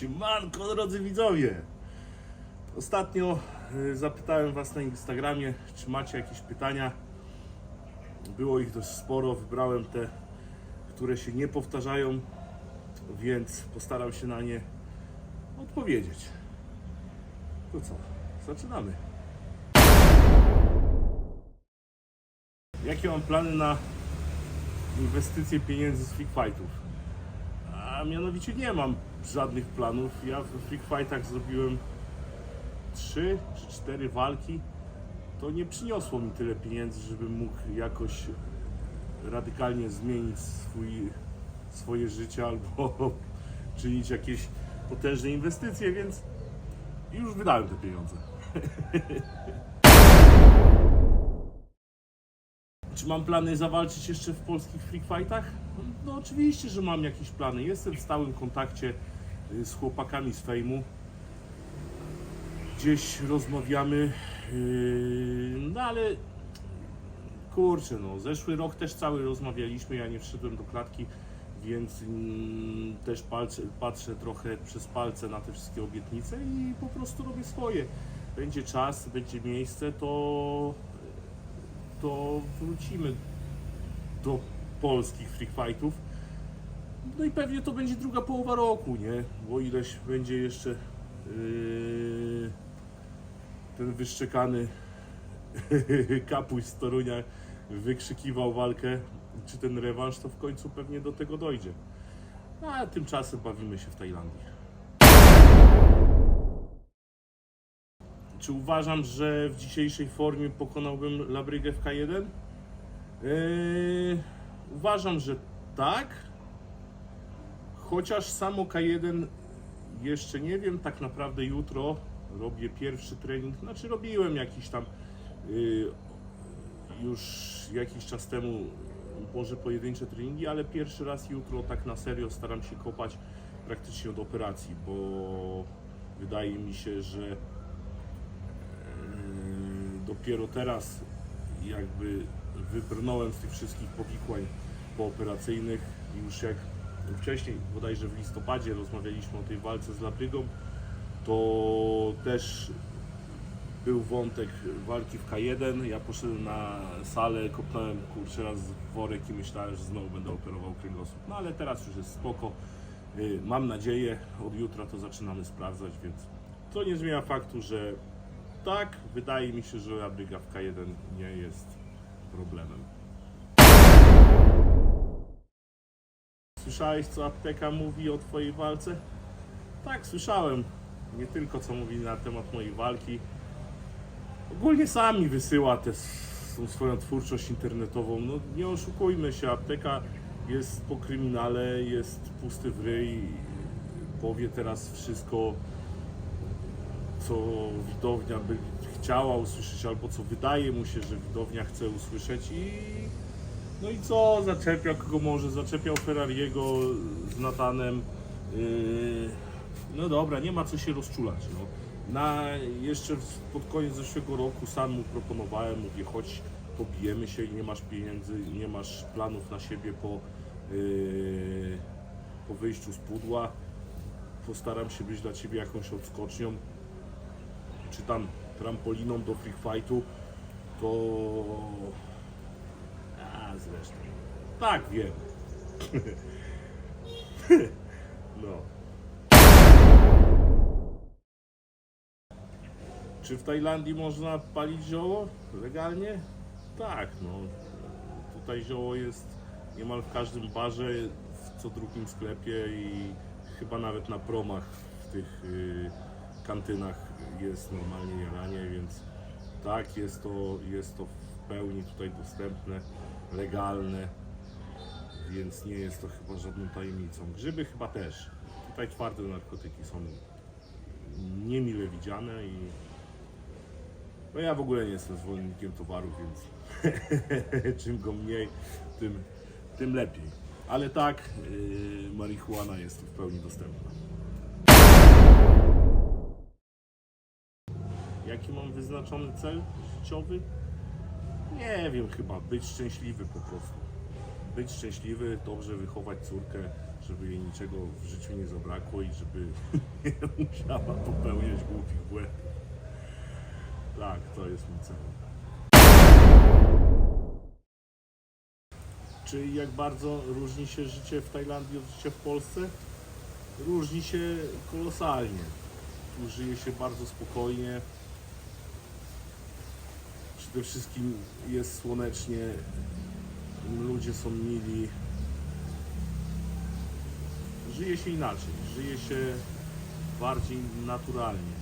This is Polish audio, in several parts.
Siemanko drodzy widzowie! Ostatnio y, zapytałem Was na Instagramie, czy macie jakieś pytania. Było ich dość sporo, wybrałem te, które się nie powtarzają, więc postaram się na nie odpowiedzieć. To co? Zaczynamy. Jakie mam plany na inwestycje pieniędzy z Freak Fightów? A mianowicie nie mam żadnych planów. Ja w Freak Fightach zrobiłem 3 czy 4 walki. To nie przyniosło mi tyle pieniędzy, żebym mógł jakoś radykalnie zmienić swój, swoje życie albo czynić jakieś potężne inwestycje, więc już wydałem te pieniądze. Czy mam plany zawalczyć jeszcze w polskich freak fightach? No oczywiście, że mam jakieś plany. Jestem w stałym kontakcie z chłopakami z fejmu. Gdzieś rozmawiamy, yy, no ale kurczę, no zeszły rok też cały rozmawialiśmy, ja nie wszedłem do klatki, więc mm, też palce, patrzę trochę przez palce na te wszystkie obietnice i po prostu robię swoje. Będzie czas, będzie miejsce, to to wrócimy do polskich freak fightów. No i pewnie to będzie druga połowa roku, nie? Bo ileś będzie jeszcze yy, ten wyszczekany kapuś z Torunia wykrzykiwał walkę, czy ten rewanż, to w końcu pewnie do tego dojdzie. A tymczasem bawimy się w Tajlandii. Czy uważam, że w dzisiejszej formie pokonałbym Labrygę w K1? Yy, uważam, że tak. Chociaż samo K1 jeszcze nie wiem, tak naprawdę jutro robię pierwszy trening. Znaczy robiłem jakiś tam yy, już jakiś czas temu może pojedyncze treningi, ale pierwszy raz jutro tak na serio staram się kopać praktycznie od operacji, bo wydaje mi się, że Yy, dopiero teraz jakby wybrnąłem z tych wszystkich powikłań pooperacyjnych już jak wcześniej, bodajże w listopadzie rozmawialiśmy o tej walce z Labrygą, to też był wątek walki w K1, ja poszedłem na salę, kopnąłem kurczę raz worek i myślałem, że znowu będę operował kręgosłup, no ale teraz już jest spoko, Yy, mam nadzieję, od jutra to zaczynamy sprawdzać, więc to nie zmienia faktu, że tak, wydaje mi się, że Labryga w K1 nie jest problemem. Słyszałeś, co apteka mówi o Twojej walce? Tak, słyszałem. Nie tylko co mówi na temat mojej walki. Ogólnie sami wysyła tę swoją twórczość internetową. No nie oszukujmy się, apteka jest po kryminale, jest pusty w ryj. Powie teraz wszystko, co widownia by chciała usłyszeć, albo co wydaje mu się, że widownia chce usłyszeć i no i co, zaczepiał kogo może, zaczepiał Ferrariego z Natanem. Yy, no dobra, nie ma co się rozczulać. No. Na, jeszcze pod koniec zeszłego roku sam mu proponowałem, mówię, chodź, pobijemy się i nie masz pieniędzy, nie masz planów na siebie po, yy, po wyjściu z pudła. Postaram się być dla Ciebie jakąś odskocznią czy tam trampoliną do freak fightu, to... Zresztą. Tak, wiem. no. Czy w Tajlandii można palić zioło legalnie? Tak, no. Tutaj zioło jest niemal w każdym barze, w co drugim sklepie i chyba nawet na promach w tych y, kantynach jest normalnie jaranie, więc tak, jest to, jest to pełni tutaj dostępne, legalne, więc nie jest to chyba żadną tajemnicą. Grzyby chyba też. Tutaj twarde narkotyki są niemile widziane i no ja w ogóle nie jestem zwolennikiem towaru, więc czym go mniej, tym, tym lepiej. Ale tak, yy, marihuana jest w pełni dostępna. Jaki mam wyznaczony cel życiowy? Nie wiem, chyba być szczęśliwy po prostu. Być szczęśliwy, dobrze wychować córkę, żeby jej niczego w życiu nie zabrakło i żeby nie musiała popełniać głupich błędów. Tak, to jest mój cel. Czy jak bardzo różni się życie w Tajlandii od życia w Polsce? Różni się kolosalnie. Tu żyje się bardzo spokojnie. Przede wszystkim jest słonecznie, ludzie są mili. Żyje się inaczej, żyje się bardziej naturalnie.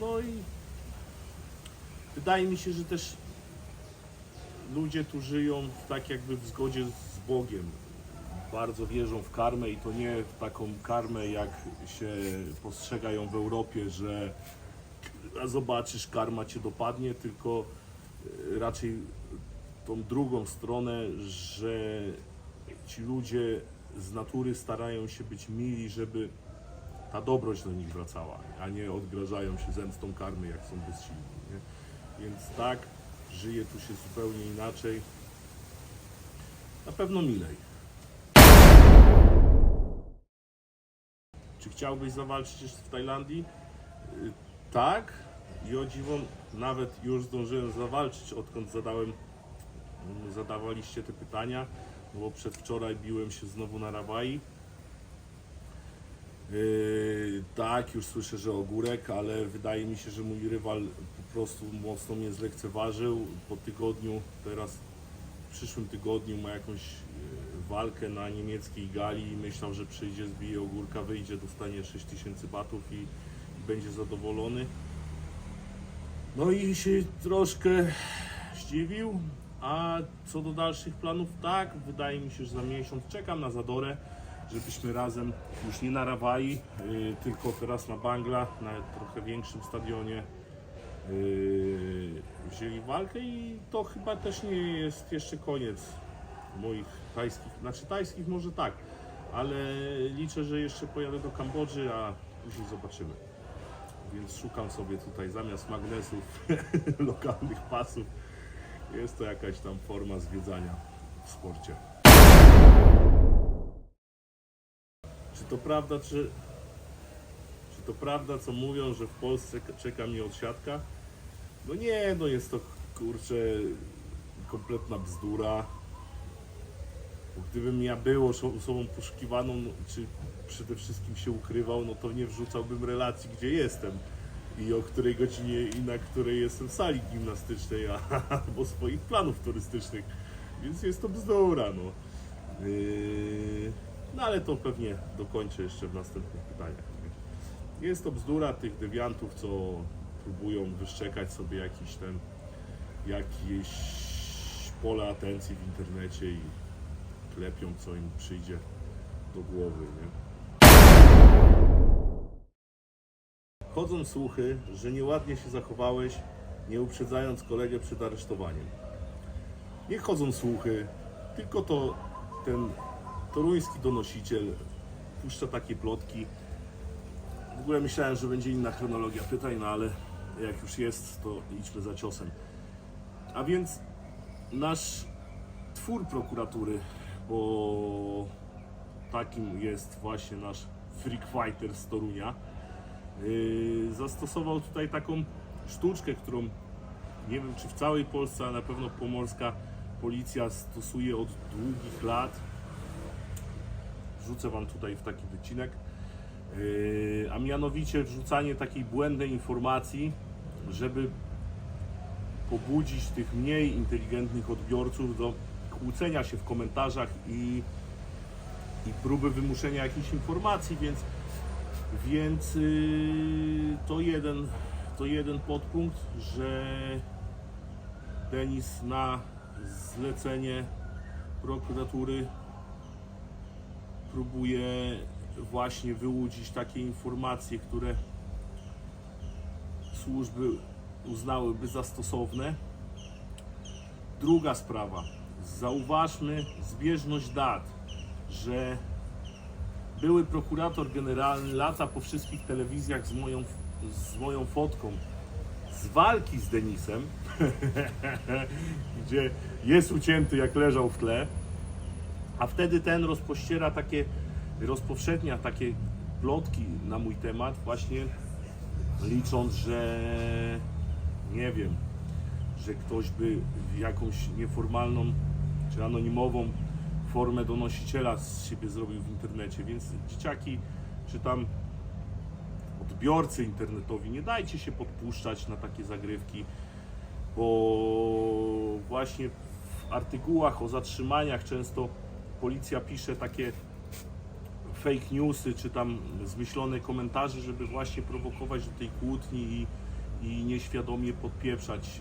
No i wydaje mi się, że też ludzie tu żyją tak jakby w zgodzie z Bogiem. Bardzo wierzą w karmę i to nie w taką karmę, jak się postrzega ją w Europie, że zobaczysz, karma cię dopadnie, tylko e, raczej tą drugą stronę, że ci ludzie z natury starają się być mili, żeby ta dobroć do nich wracała, a nie odgrażają się zemstą karmy, jak są bezsilni. Nie? Więc tak, żyje tu się zupełnie inaczej. Na pewno milej. Czy chciałbyś zawalczyć w Tajlandii? Tak. I o dziwo, nawet już zdążyłem zawalczyć, odkąd zadałem, zadawaliście te pytania, bo przedwczoraj biłem się znowu na Rawai. Yy, tak, już słyszę, że ogórek, ale wydaje mi się, że mój rywal po prostu mocno mnie zlekceważył. Po tygodniu, teraz w przyszłym tygodniu ma jakąś yy, walkę na niemieckiej gali i myślał, że przyjdzie, zbije ogórka, wyjdzie, dostanie 6000 batów i będzie zadowolony. No i się troszkę zdziwił. A co do dalszych planów, tak, wydaje mi się, że za miesiąc czekam na Zadorę, żebyśmy razem, już nie na Rawai, yy, tylko teraz na Bangla, na trochę większym stadionie, yy, wzięli walkę i to chyba też nie jest jeszcze koniec moich tajskich, znaczy tajskich może tak, ale liczę, że jeszcze pojadę do Kambodży, a później zobaczymy. Więc szukam sobie tutaj zamiast magnesów lokalnych pasów. Jest to jakaś tam forma zwiedzania w sporcie. Czy to prawda, czy, czy to prawda, co mówią, że w Polsce czeka mnie odsiadka? No nie, no jest to kurczę kompletna bzdura. Gdybym ja był osobą poszukiwaną, no, czy przede wszystkim się ukrywał, no to nie wrzucałbym relacji, gdzie jestem i o której godzinie i na której jestem w sali gimnastycznej, a, albo swoich planów turystycznych. Więc jest to bzdura, no. Yy, no ale to pewnie dokończę jeszcze w następnych pytaniach. Jest to bzdura tych dewiantów, co próbują wyszczekać sobie jakiś ten, jakieś pole atencji w internecie i klepią, co im przyjdzie do głowy, nie? Chodzą słuchy, że nieładnie się zachowałeś, nie uprzedzając kolegę przed aresztowaniem. Nie chodzą słuchy, tylko to ten toruński donosiciel puszcza takie plotki. W ogóle myślałem, że będzie inna chronologia pytań, no ale jak już jest, to idźmy za ciosem. A więc nasz twór prokuratury, bo takim jest właśnie nasz freak fighter z Torunia, Yy, zastosował tutaj taką sztuczkę, którą nie wiem czy w całej Polsce, ale na pewno pomorska policja stosuje od długich lat. Wrzucę Wam tutaj w taki wycinek. Yy, a mianowicie wrzucanie takiej błędnej informacji, żeby pobudzić tych mniej inteligentnych odbiorców do kłócenia się w komentarzach i, i próby wymuszenia jakichś informacji, więc więc yy, to, jeden, to jeden podpunkt, że Denis na zlecenie prokuratury próbuje właśnie wyłudzić takie informacje, które służby uznałyby za stosowne. Druga sprawa. Zauważmy zbieżność dat, że były prokurator generalny lata po wszystkich telewizjach z moją, z moją fotką z walki z Denisem, gdzie jest ucięty jak leżał w tle, A wtedy ten rozpościera takie, rozpowszechnia takie plotki na mój temat, właśnie licząc, że nie wiem, że ktoś by jakąś nieformalną czy anonimową formę donosiciela z siebie zrobił w internecie, więc dzieciaki czy tam odbiorcy internetowi, nie dajcie się podpuszczać na takie zagrywki, bo właśnie w artykułach o zatrzymaniach często policja pisze takie fake newsy, czy tam zmyślone komentarze, żeby właśnie prowokować do tej kłótni i, i nieświadomie podpieprzać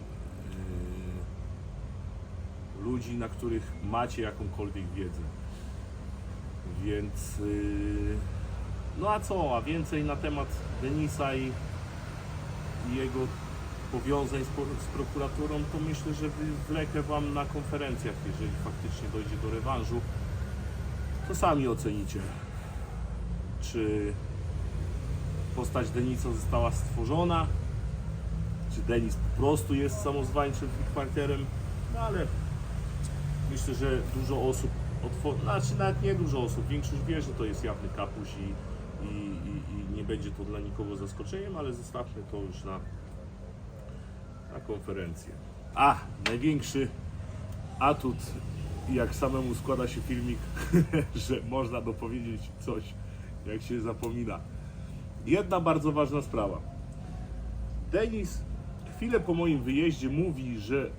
ludzi, na których macie jakąkolwiek wiedzę. Więc yy, no a co, a więcej na temat Denisa i, jego powiązań z, z prokuraturą, to myślę, że wlekę Wam na konferencjach, jeżeli faktycznie dojdzie do rewanżu, to sami ocenicie, czy postać Denisa została stworzona, czy Denis po prostu jest samozwańczym partnerem, no ale myślę, że dużo osób, otwo- znaczy nawet nie dużo osób, większość wie, że to jest jawny kapuś i, i, i, i nie będzie to dla nikogo zaskoczeniem, ale zostawmy to już na, na konferencję. A, największy atut, jak samemu składa się filmik, że można dopowiedzieć coś, jak się zapomina. Jedna bardzo ważna sprawa. Denis chwilę po moim wyjeździe mówi, że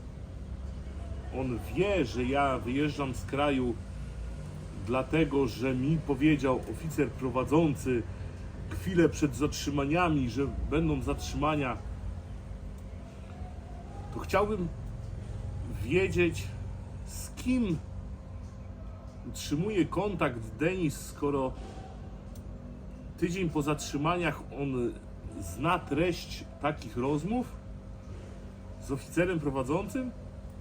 on wie, że ja wyjeżdżam z kraju dlatego, że mi powiedział oficer prowadzący chwilę przed zatrzymaniami, że będą zatrzymania, to chciałbym wiedzieć, z kim utrzymuje kontakt Denis, skoro tydzień po zatrzymaniach on zna treść takich rozmów z oficerem prowadzącym,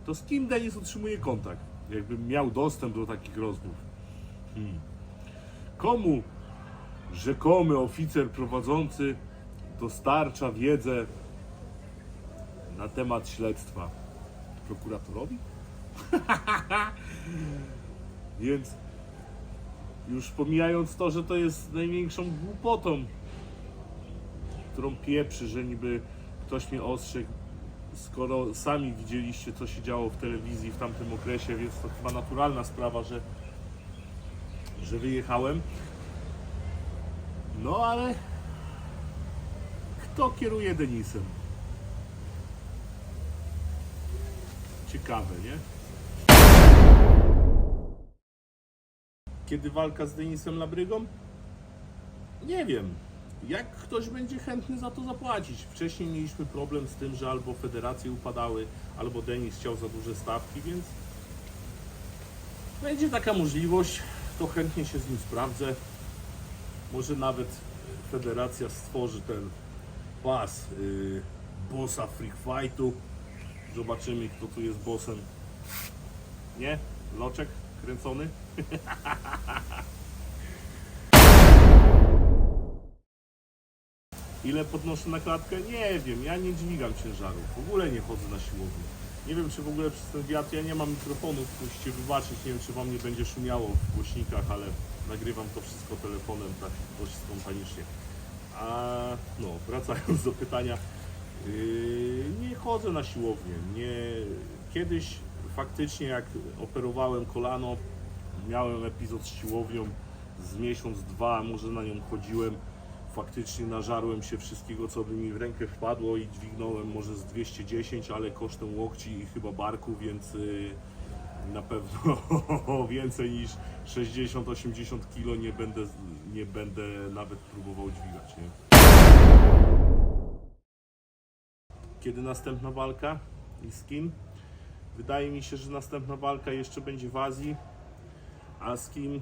to z kim Denis utrzymuje kontakt? Jakbym miał dostęp do takich rozmów. Hmm. Komu rzekomy oficer prowadzący dostarcza wiedzę na temat śledztwa? Prokuratorowi? Więc już pomijając to, że to jest największą głupotą, którą pieprzy, że niby ktoś mnie ostrzegł, skoro sami widzieliście, co się działo w telewizji w tamtym okresie, więc to chyba naturalna sprawa, że, że wyjechałem. No ale kto kieruje Denisem? Ciekawe, nie? Kiedy walka z Denisem Labrygą? Nie wiem. Jak ktoś będzie chętny za to zapłacić? Wcześniej mieliśmy problem z tym, że albo federacje upadały, albo Denis chciał za duże stawki, więc będzie taka możliwość, to chętnie się z nim sprawdzę. Może nawet federacja stworzy ten pas yy, bossa Fightu. Zobaczymy, kto tu jest bossem. Nie? Loczek kręcony? Ile podnoszę na klatkę? Nie wiem, ja nie dźwigam ciężarów. W ogóle nie chodzę na siłownię. Nie wiem, czy w ogóle przez ten wiatr, ja nie mam mikrofonów, musicie wybaczyć, nie wiem, czy wam nie będzie szumiało w głośnikach, ale nagrywam to wszystko telefonem tak dość spontanicznie. A no, wracając do pytania, yy, nie chodzę na siłownię. Nie, kiedyś faktycznie jak operowałem kolano, miałem epizod z siłownią z miesiąc, dwa, może na nią chodziłem. Faktycznie nażarłem się wszystkiego, co by mi w rękę wpadło i dźwignąłem może z 210, ale kosztem łokci i chyba barku, więc yy, na pewno więcej niż 60-80 kg nie będę, nie będę nawet próbował dźwigać. Nie? Kiedy następna walka i z kim? Wydaje mi się, że następna walka jeszcze będzie w Azji, a z kim?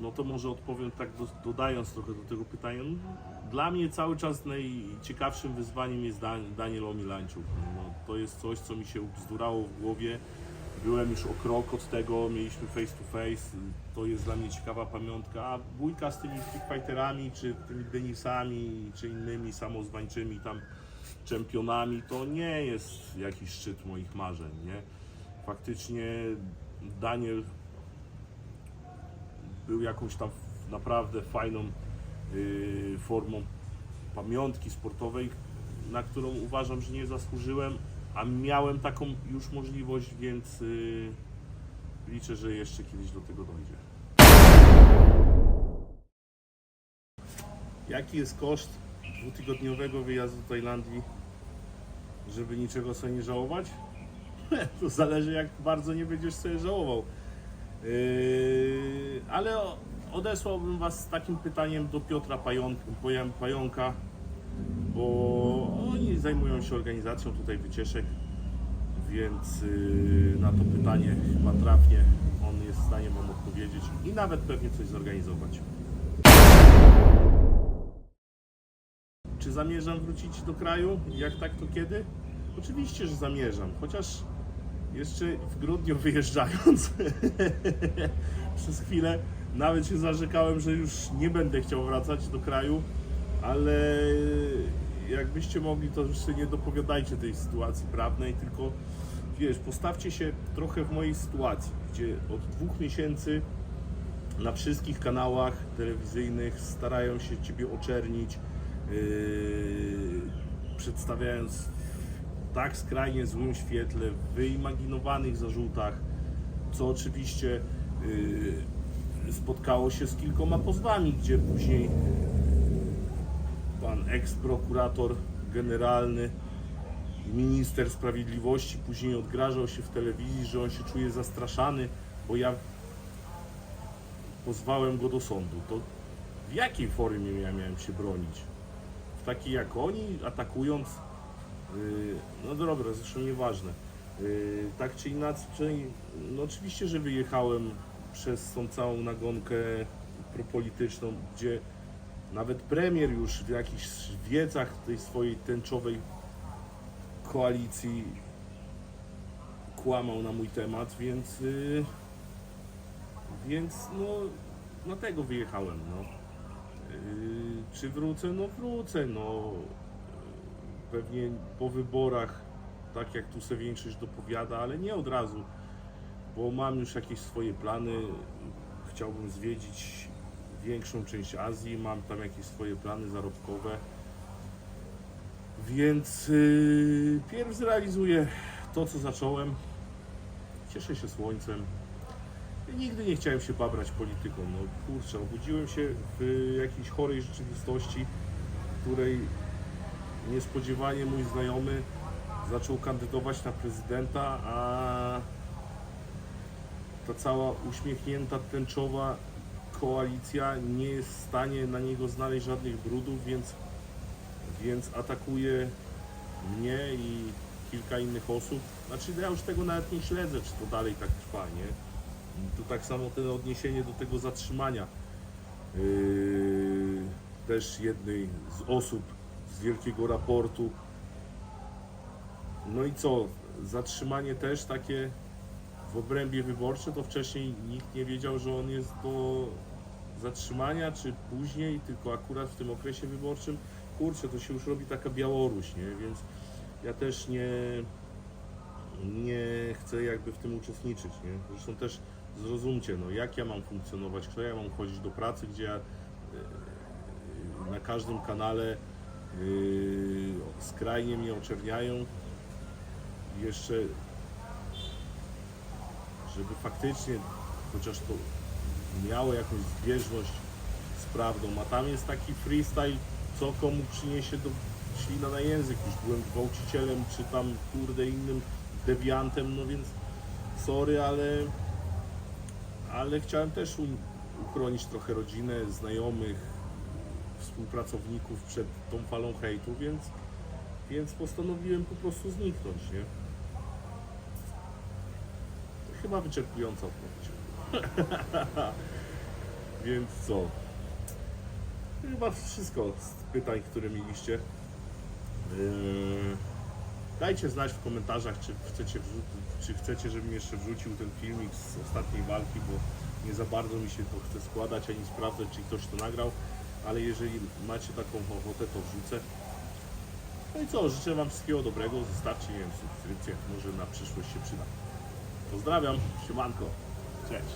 No to może odpowiem tak do, dodając trochę do tego pytania. No, Dla mnie cały czas najciekawszym wyzwaniem jest Dan, Daniel Omilańczuk. No, to jest coś, co mi się ubzdurało w głowie. Byłem już o krok od tego, mieliśmy face to face. To jest dla mnie ciekawa pamiątka. A bójka z tymi fighterami, czy tymi Denisami, czy innymi samozwańczymi tam czempionami, to nie jest jakiś szczyt moich marzeń, nie? Faktycznie Daniel był jakąś tam naprawdę fajną yy, formą pamiątki sportowej, na którą uważam, że nie zasłużyłem, a miałem taką już możliwość, więc yy, liczę, że jeszcze kiedyś do tego dojdzie. Jaki jest koszt dwutygodniowego wyjazdu do Tajlandii, żeby niczego sobie nie żałować? To zależy, jak bardzo nie będziesz sobie żałował. Yy, ale odesłałbym Was z takim pytaniem do Piotra Pająka, bo oni zajmują się organizacją tutaj wycieczek, więc yy, na to pytanie chyba trafnie on jest w stanie Wam odpowiedzieć i nawet pewnie coś zorganizować. Czy zamierzam wrócić do kraju? Jak tak, to kiedy? Oczywiście, że zamierzam, chociaż jeszcze w grudniu wyjeżdżając. Przez chwilę nawet się zarzekałem, że już nie będę chciał wracać do kraju, ale jakbyście mogli, to już nie dopowiadajcie tej sytuacji prawnej, tylko wiesz, postawcie się trochę w mojej sytuacji, gdzie od dwóch miesięcy na wszystkich kanałach telewizyjnych starają się Ciebie oczernić, yy, przedstawiając tak skrajnie złym świetle, w wyimaginowanych zarzutach, co oczywiście yy, spotkało się z kilkoma pozwami, gdzie później pan eks-prokurator generalny minister sprawiedliwości później odgrażał się w telewizji, że on się czuje zastraszany, bo ja pozwałem go do sądu. To w jakiej formie ja miałem się bronić? W takiej jak oni, atakując? Yy, no dobra, zresztą nieważne. Yy, tak czy inaczej, no oczywiście, że wyjechałem przez tą całą nagonkę propolityczną, gdzie nawet premier już w jakichś wiecach tej swojej tęczowej koalicji kłamał na mój temat, więc yy, więc no dlatego wyjechałem, no. Czy wrócę? No wrócę, no. Pewnie po wyborach, tak jak tu sobie większość dopowiada, ale nie od razu, bo mam już jakieś swoje plany. Chciałbym zwiedzić większą część Azji, mam tam jakieś swoje plany zarobkowe. Więc yy, pierw zrealizuję to, co zacząłem. Cieszę się słońcem. Nigdy nie chciałem się babrać polityką. No kurczę, obudziłem się w jakiejś chorej rzeczywistości, której niespodziewanie mój znajomy zaczął kandydować na prezydenta, a ta cała uśmiechnięta, tęczowa koalicja nie jest w stanie na niego znaleźć żadnych brudów, więc, więc atakuje mnie i kilka innych osób. Znaczy ja już tego nawet nie śledzę, czy to dalej tak trwa, nie? Tu tak samo to odniesienie do tego zatrzymania yy, też jednej z osób z wielkiego raportu. No i co? Zatrzymanie też takie w obrębie wyborcze, to wcześniej nikt nie wiedział, że on jest do zatrzymania, czy później, tylko akurat w tym okresie wyborczym. Kurczę, to się już robi taka Białoruś, nie? Więc ja też nie, nie chcę jakby w tym uczestniczyć, nie? Zresztą też zrozumcie, no jak ja mam funkcjonować, kto ja mam chodzić do pracy, gdzie ja e, na każdym kanale skrajnie mnie oczerniają. Jeszcze, żeby faktycznie chociaż to miało jakąś zbieżność z prawdą, a tam jest taki freestyle, co komu przyniesie do ślina na język, już byłem gwałcicielem, czy tam kurde innym dewiantem, no więc sorry, ale ale chciałem też u- uchronić trochę rodzinę, znajomych, współpracowników przed tą falą hejtu, więc, więc postanowiłem po prostu zniknąć, nie? To chyba wyczerpująca odpowiedź. więc co? Chyba wszystko z pytań, które mieliście. Yy, Dajcie znać w komentarzach, czy chcecie, czy chcecie, żebym jeszcze wrzucił ten filmik z ostatniej walki, bo nie za bardzo mi się to chce składać, ani sprawdzać, czy ktoś to nagrał, ale jeżeli macie taką ochotę, to wrzucę. No i co, życzę Wam wszystkiego dobrego, zostawcie, nie wiem, subskrypcję, może na przyszłość się przyda. Pozdrawiam, siemanko, cześć.